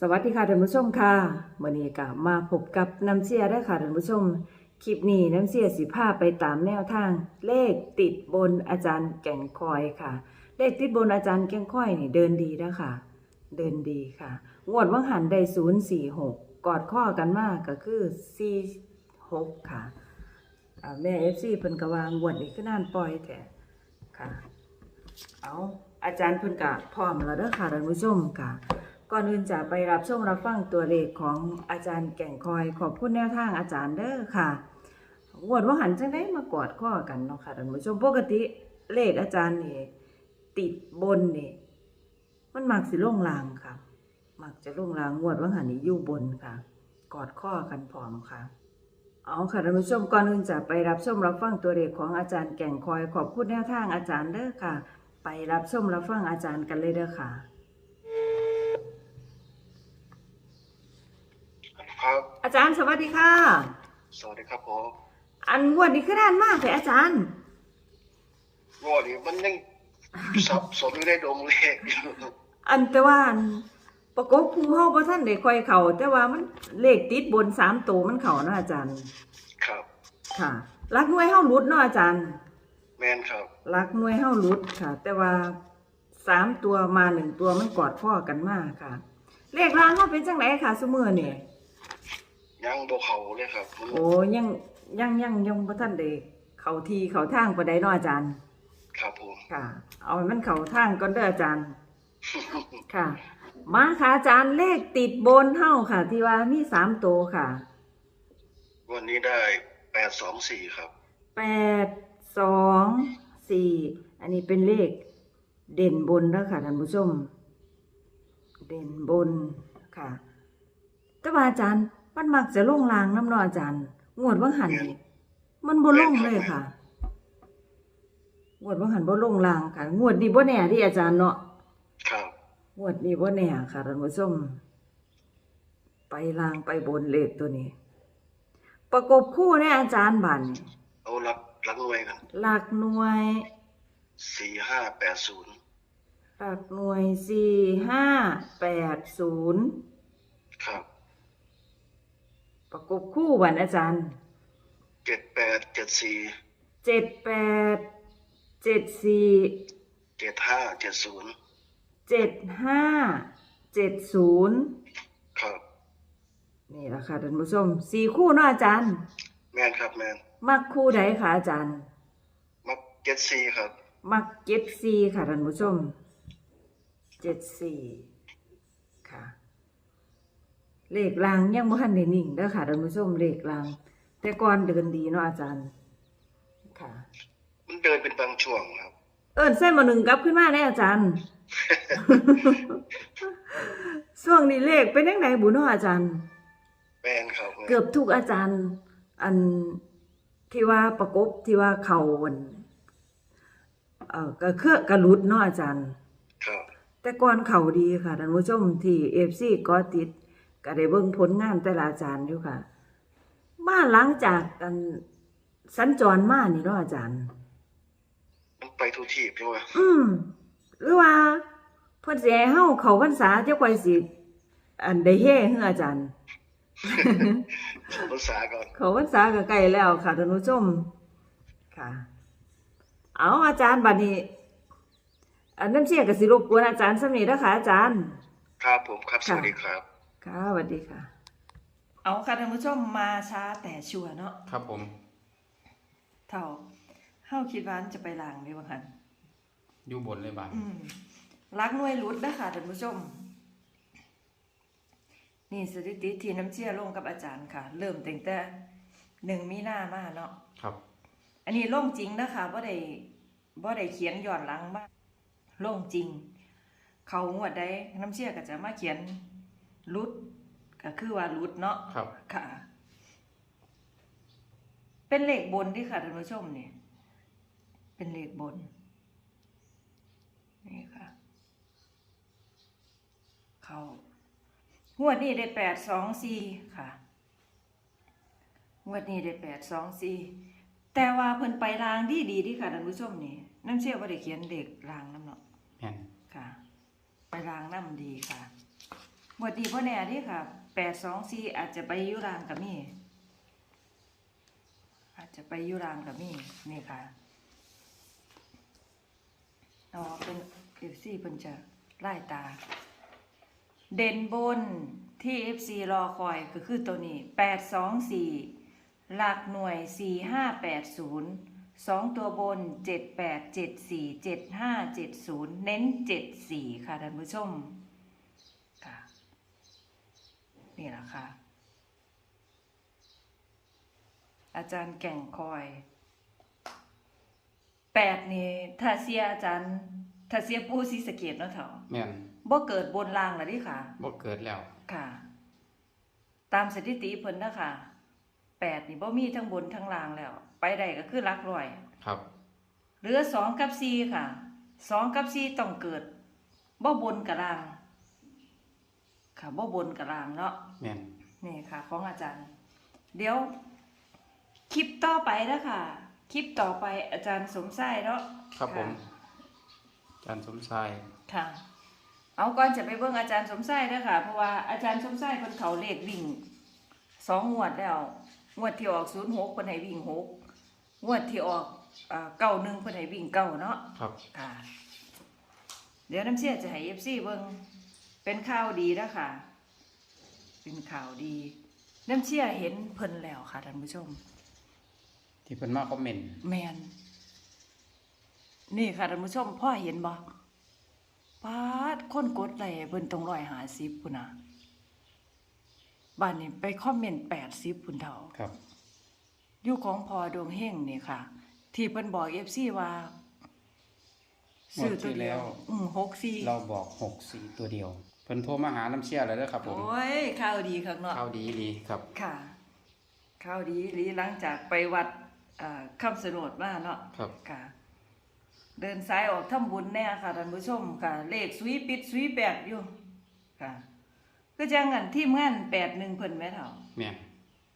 สวัสดีค่ะท่านผู้ชมค่ะมื่อนี้ก็มาพบกับน้ำเสียได้ค่ะท่านผู้ชม คลิปนี้น้ำเสียสิพาไปตามแนวทาง เลขติดบนอาจารย์แก่งคอยค่ะ เลขติดบนอาจารย์แก่งคอยนี่เดินดีแล้วค่ะ เดินดีค่ะ งวดว่างหันได้ศูนย์สี่หกกอดข้อกันมากก็คือสี่หกค่ะแม่เอฟซีเพิ่นกวางงวดนี้ขึ้นนานปล่อยแต่ค่ะ เอาอาจารย์เพิ่นกะพร้อมแล้วเด้อค่ะท่านผู้ชมค่ะ ก่อนอื่นจะไปรับชมรับฟังตัวเลขของอาจารย์แก่งคอย ขอบคุณแนวทางอาจารย์เด้อค่ะงวดว่าหันจังได้มากอดข้อกันเนาะค่ะท่านผู้ชมปกติเลขอาจารย์นี่ติดบนนี่มันมักสิล่งลางค่ะ มักจะล่งลางงวดว่าหันนี่อยู่บนค่ะ กอดข้อกันพร้อมค่ะเอาค่ะท่านผู้ชมก่อนอื่นจะไปรับชมรับฟังตัวเลขของอาจารย์แก่งคอย ขอบคุณแนวทางอาจารย์เด้อค่ะ ไปรับชมรับฟังอาจารย์กันเลยเด้อค่ะ ครับ อาจารย์สวัสดีค่ะ สวัสดีครับผมอันงวดนี้คือด้านมากเลยอาจารย์งวดนี้มันยังสับสนอยู่ในดงเลขอยู่อันแต่ว่าอันประกบภูเฮาบ่ท่านได้ค่อยเข้าแต่ว่ามันเลขติดบนสามตัวมันเข้านะอาจารย์ ครับ ค่ะลักหน่วยเฮาหลุดเนาะอาจารย์ แมนครับลักหน่วยเฮาหลุดค่ะ แต่ว่าสามตัวมาหนึ่งตัวมันกอดพ่อกันมากค่ะ เลขรางเฮาเป็นจังไดค่ะซุมื้อนี่ยั งโบเขาเลยครับมันโอ้ยังยังยังยังบ่ทันได้เข้าที่เข้าทางปานใดเนาะอาจารย์ ครับผม ค่ะ เอาให้มันเข้าทางก่อนเด้ออาจารย์ ค่ะ มาค่ะอาจารย์เลขติดบนเฮ้าค่ะ ที่ว่ามีสามตัวค่ะวันนี้ได้แปดสองสี่ครับ แปดสองสี่อันนี้เป็นเลขเด่นบนแล้วค่ะท่านผู้ชม เด่นบนค่ะแต่ว่าอาจารย์ มันมักจะลงลางน้ำเนออาจารย์งวดว่างหันนี่มันบ่ลงเลยค่ะงวดว่างหันบ่ลงลางค่ะงวดนี้บ่แน่ที่อาจารย์เนาะครับงวดนี้ว่าแน่ค่ะท่านผู้ชมไปลางไปบนเลขตัวนี้ ประกบคู่เนี่ยอาจารย์บันเอารับรักหน่วยกันหลักหน่วยสี่ห้าแปดศูนย์หลักหน่วยสี่ห้าแปดศูนย์ครับ ประกบคู่บันอาจารย์เจ็ดแปดเจ็ดสี่เจ็ดแปดเจ็ดสี่เจ็ดห้าเจ็ดศูนย์เจ็ดห้าเจ็ดศูนย์ครับนี่แหละค่ะท่านผู้ชมสี่คู่เนาะอาจารย์ แมนครับแมนมักคู่ใดคะอาจารย์ มักเจ็ดสี่ครับ มักเจ็ดสี่ค่ะท่านผู้ชมเจ็ดสี่ค่ะ เลขรางยังบ่ทันได้นิ่งเด้อค่ะท่านผู้ชมเลขราง แต่ก่อนเดินดีเนาะอาจารย์ ค่ะ มันเดินเป็นบางช่วงครับ เอิ้นเส้นมาหนึ่งกลับขึ้นมาแน่อาจารย์ ช่วงนี้เลขเป็นยังไงบุญเนาะอาจารย์ แมนครับแม่นเกือบทุกอาจารย์ อันที่ว่าประกบที่ว่าเขาวันเอ่อก็เครือกระลุดเนาะอาจารย์ ครับ แต่ก่อนเขาดีค่ะท่านผู้ชมที่เอฟซีก็ติด ก็ได้เบิ่งผลงานแต่ละอาจารย์อยู่ค่ะ มาหลังจากกันสัญจรมานี่เนาะอาจารย์มันไปทุกทีใช่ไหมอืมหรือว่าเพิ่นสิให้เฮาเข้าพรรษาเจ้าค่อยสิ อันได้เฮ้เฮืออาจารย์สภาษาก่อนเขาพรรษาก็ใกล้แล้วค่ะท่านผู้ชมค่ะ เอาอาจารย์บัดนี้ อันน้ำเชี่ยกับสิรบกวนอาจารย์สำนีนะคะอาจารย์ ครับผมครับสค่ะวัสดีครับ ค่ะสวัสดีค่ะ เอาค่ะท่านผู้ชมมาช้าแต่ชัวร์เนาะครับผม เท่าเฮาคิดว่าอันจะไปล้างได้บ่คันอยู่บนเลยบาทอืมรักหน่วยรุดนะคะท่านผู้ชม นี่สถิติที่น้ำเชี่ยลงกับอาจารย์ค่ะ เริ่มตั้งแต่หนึ่งมีนามาเนาะ ครับ อันนี้ลงจริงนะคะบ่ได้บ่ได้เขียนย้อนหลังมาลงจริง เขางวดใดน้ำเชี่ยก็จะมาเขียนรุด ก็คือว่ารุดเนาะครับ ค่ะ เป็นเลขบนที่ค่ะท่านผู้ชมนี่เป็นเลขบน นี่ค่ะ เขางวดนี้ได้แปดสองสี่ค่ะงวดนี้ได้แปดสองสี่แต่ว่าเพิ่นไปรางดีดีๆที่ค่ะท่านผู้ชมนี่น้ำเชื่อว่าได้เขียนเด็กรางน้ำเนาะแม่นค่ะ ไปรางน้ำดีค่ะหมวดดีพ่อแน่เดิค่ะ แปดสองสี่อาจจะไปอยุรางกับมี่อาจจะไปอยุรางกับมี่นี่ค่ะเอเป็นเอฟซีเพิ่นจะไล่ตา เด่นบนที่ FC รอคอยก็คือตัวนี้824หลักหน่วย4580 2ตัวบน7874 7570เน้น74ค่ะท่านผู้ชม ค่ะ นี่แหละค่ะ อาจารย์แก่งคอยแปดนี่ถ้าเสียอาจารย์ ถ้าเสียปูศรีสะเกดเนาะเถอะแม่นบ่เกิดบนรางแล้วดิค่ะ บ่เกิดแล้ว ค่ะ ตามสถิติเพิ่นนะค่ะแปดนี่บ่มีทั้งบนทั้งล่างแล้ว ไปได้ก็คือหลักร้อยครับเหลือสองกับสี่ค่ะสองกับสี่ต้องเกิดบ่บนกับล่าง ค่ะบ่บนกับล่างเนาะแม่นนี่ค่ะ ของอาจารย์ เดี๋ยว คลิปต่อไปนะค่ะ คลิปต่อไปอาจารย์สมไส้เนาะครับผมะอาจารย์สมชายค่ะ เอาก่อนจะไปเบิ่งอาจารย์สมไส้เด้อค่ะ เพราะว่าอาจารย์สมไส้เพิ่นเขาเลขวิ่งสองงวดแล้วงวดที่ออกศูนย์หกเพิ่นให้วิ่งหกงวดที่ออกเก้าหนึ่งเพิ่นให้วิ่งเก้าเนาะครับ ค่ะ เดี๋ยวน้ำเสียจะให้เอฟซีเบิ่ง เป็นข่าวดีแล้วค่ะ เป็นข่าวดี น้ำเชี่ยเห็นเพิ่นแล้วค่ะท่านผู้ชม ที่เพิ่นมาคอมเมนต์แมนนี่ค่ะท่านผู้ชมพ่อเห็นบ่ปาดคนกดไลค์เพิ่นตรงร้อยหาสิบพุ่นนะบ้านนี้ไปคอมเมนต์แปดสิบพุ่นเท่า ครับ อยู่ของพอดวงเฮงนี่ค่ะ ที่เพิ่นบอกเอฟซีว่าซื้อตัวเดียวอืมหกสี่เราบอก64ตัวเดียว เพิ่นโทรมาหาน้ำเชี่ยแล้วเด้อครับผมโอ้ยข่าวดีข้างนอกข่าวดีดีครับ ค่ะข่าวดีหรือหลังจากไปวัดอ่าคำสนดมาเนาะครับค่ะ เดินสายออกทำบุญแน่ค่ะท่านผู้ชมค่ะ เลขสุยปิดสุยแปดอยู่ค่ะก็จังงันทีมงานแปดหนึ่งเพิ่นแม่เฒ่าแม่น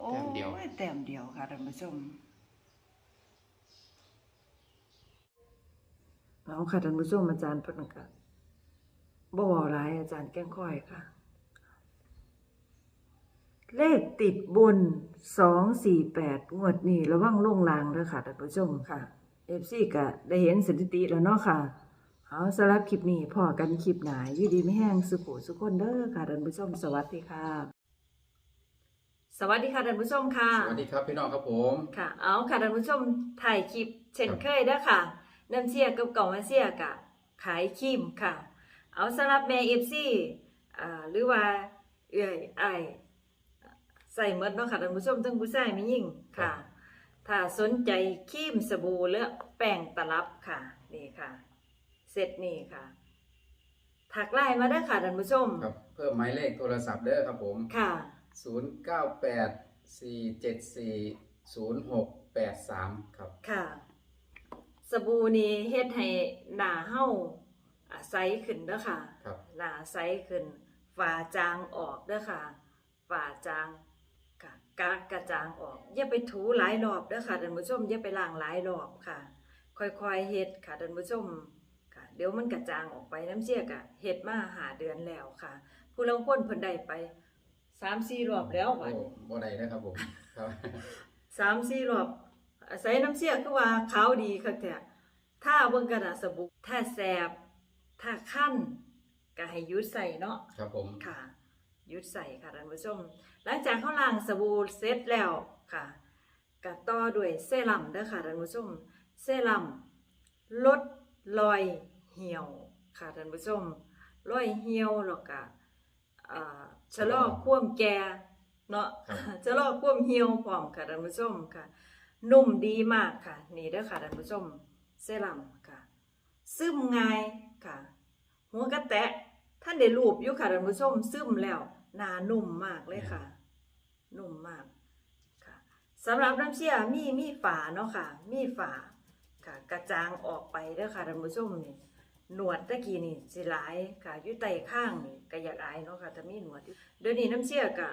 โอ้แต้มเดียวยแต้มเดียวค่ะท่านผู้ชมเอาค่ะท่านผู้ชมอาจารย์เพิ่นก็ บ่เว้าหลายอาจารย์แก้งค่อยค่ะ เลขติดบนสองสี่แปดงวดนี้ระวังลงลางเด้อค่ะท่านผู้ชมค่ะเอฟซีก็ได้เห็นสถิติแล้วเนาะค่ะ เอาสำหรับคลิปนี้พอกันคลิปหนาอยู่ดีไม่แห้งสุขุสุขคนเด้อค่ะท่านผู้ชมสวัสดีค่ะ สวัสดีค่ะท่านผู้ชมค่ะ สวัสดีครับพี่น้องครับผม ค่ะ เอาค่ะท่านผู้ชมถ่ายคลิปเช่นครับเคยเด้อค่ะน้ำเชียกับเก่ามาเชียกะขายครีมค่ะ เอาสำหรับแม่เอฟซีอ่าหรือว่าเอ้อยไอายใส่หมดเนาะค่ะท่านผู้ชมทั้งผู้ชายไม่ยิ่งค่ะ ถ้าสนใจครีมสบู่หรือแป้งตลับค่ะนี่ค่ะเซตนี่ค่ะถักไลน์มาได้อค่ะท่านผู้ชมครับเพิ่มหมายเลขโทรศัพท์เด้อครับผมค่ะ 0984740683 ครับ ค่ะ สบู่นี่เฮ็ดให้หน้าเฮา อะใสขึ้นเด้อค่ะครับ หน้าใสขึ้นฝ้าจางออกเด้อค่ะฝ้าจางค่ะกากกระจางออกอย่าไปถูหลายรอบเด้อค่ะท่านผู้ชมอย่าไปล้างหลายรอบค่ะ ค่อยๆเฮ็ดค่ะท่านผู้ชมค่ะ เดี๋ยวมันกระจางออกไปน้ำเชี่ยกะเฮ็ดมาหาเดือนแล้วค่ะ ผู้ลางคนเพิ่นได้ไป3-4รอบแล้วบัดโอ้นี้บ่ได้นะครับผมครับสามสี่รอบใส่น้ำเสียคือว่าขาวดีคักแต่ถ้าเบิ่งกระดาษสบู่ถ้าแสบ ถ้าคั้นก็ให้หยุดใส่เนาะครับผม ค่ะหยุดใส่ค่ะท่านผู้ชม หลังจากเขาล้างสบู่เสร็จแล้วค่ะก็ต่อด้วยเซรั่มเด้อค่ะท่านผู้ชม เซรั่มลดรอยเหี่ยวค่ะท่านผู้ชมรอยเหี่ยวแล้วก็อ่าชะลอความแก่เนาะจะลอกความเหี่ยวพร้อมค่ะท่านผู้ชมค่ะ นุ่มดีมากค่ะ นี่เด้อค่ะท่านผู้ชม เซรั่มค่ะ ซึมง่ายค่ะ หัวกระแตะท่านได้รูปอยู่ค่ะท่านผู้ชมซึมแล้วหนานุ่มมากเลยค่ะ นุ่มมากค่ะสำหรับน้ำเชี่ยมีมีฝาเนาะค่ะ มีฝาค่ะ กระจางออกไปเด้อค่ะท่านผู้ชมนี่หนวดตะกี้นี่สิหลายค่ะอยู่ใต้ข้างนี่ก็อยากอายเนาะค่ะถ้ามีหนวดอยู่เดี๋ยวนี้น้ำเชี่ยก็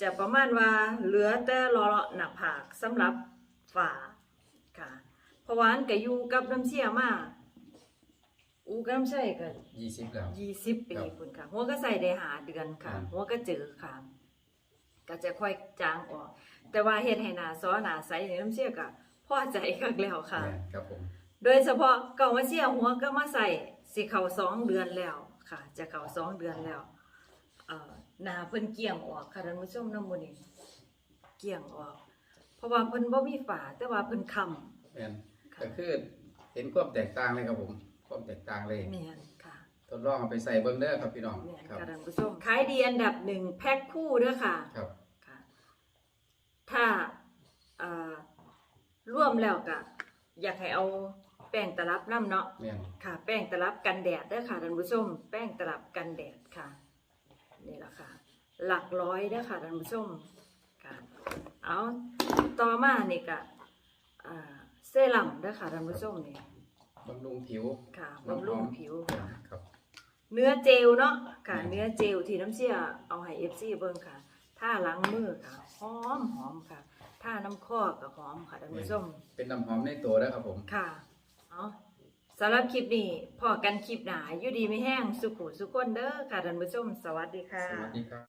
จะประมาณว่าเหลือแต่รอหนักผากสำหรับฝาค่ะเพราะว่าอันก็อยู่กับน้ำเชี่ยมา อูกำใช่ก็ยี่สิบแล้ว ยี่สิบปีครับคุณค่ะ หัวก็ใส่ได้หาเดือนค่ะครับหัวก็เจอค่ะ ก็จะค่อยจางออก แต่ว่าเฮ็ดให้หน้าซ้อหน้าใสนี่น้ำเชื่อก็พอใจคักแล้วค่ะ แม่นครับผมโดยเฉพาะเก่ามาเชียหัวก็มาใส่สิเข้าสองเดือนแล้วค่ะ จะเข้าสองเดือนแล้วเอ่อหน้าเพิ่นเกี่ยงออกค่ะท่านผู้ชมน้ำมูนี่เกี่ยงออก เพราะว่าเพิ่นบ่มีฝาแต่ว่าเพิ่นค้ำแม่นค่ะ ก็คือเห็นความแตกต่างเลยครับผม ความแตกต่างเลย แม่นค่ะทดลองเอาไปใส่เบิ้งเด้อครับพี่น้องแม่นครับ ค่ะท่านผู้ชมขายดีอันดับหนึ่งแพ็คคู่เด้อค่ะ ครับ ค่ะ ถ้าเอ่อร่วมแล้วก็อยากให้เอาแป้งตลับน้ำเนาะ แม่นค่ะ แป้งตลับกันแดดเด้อค่ะท่านผู้ชม แป้งตลับกันแดดค่ะ นี่แหละค่ะ หลักร้อยเด้อค่ะท่านผู้ชมค่ะ เอาต่อมานี่ก็อ่าเซรั่มเด้อค่ะท่านผู้ชมนี่ บำรุงผิว ค่ะบำรุงผิวค่ะครับ เนื้อเจลเนาะค่ะอืมเนื้อเจลที่น้ำเชี่ยเอาให้เอฟซีเบิ่งค่ะท่าล้างมือค่ะหอมหอมค่ะท่าน้ำข้อก็หอมค่ะท่านผู้ชมเป็นน้ำหอมในตัวแล้วครับผมค่ะเอาสำหรับคลิปนี้พอกันคลิปหนาอยู่ดีไม่แห้งสุขุสุขคนเด้อค่ะท่านผู้ชมสวัสดีค่ะสวัสดีครับ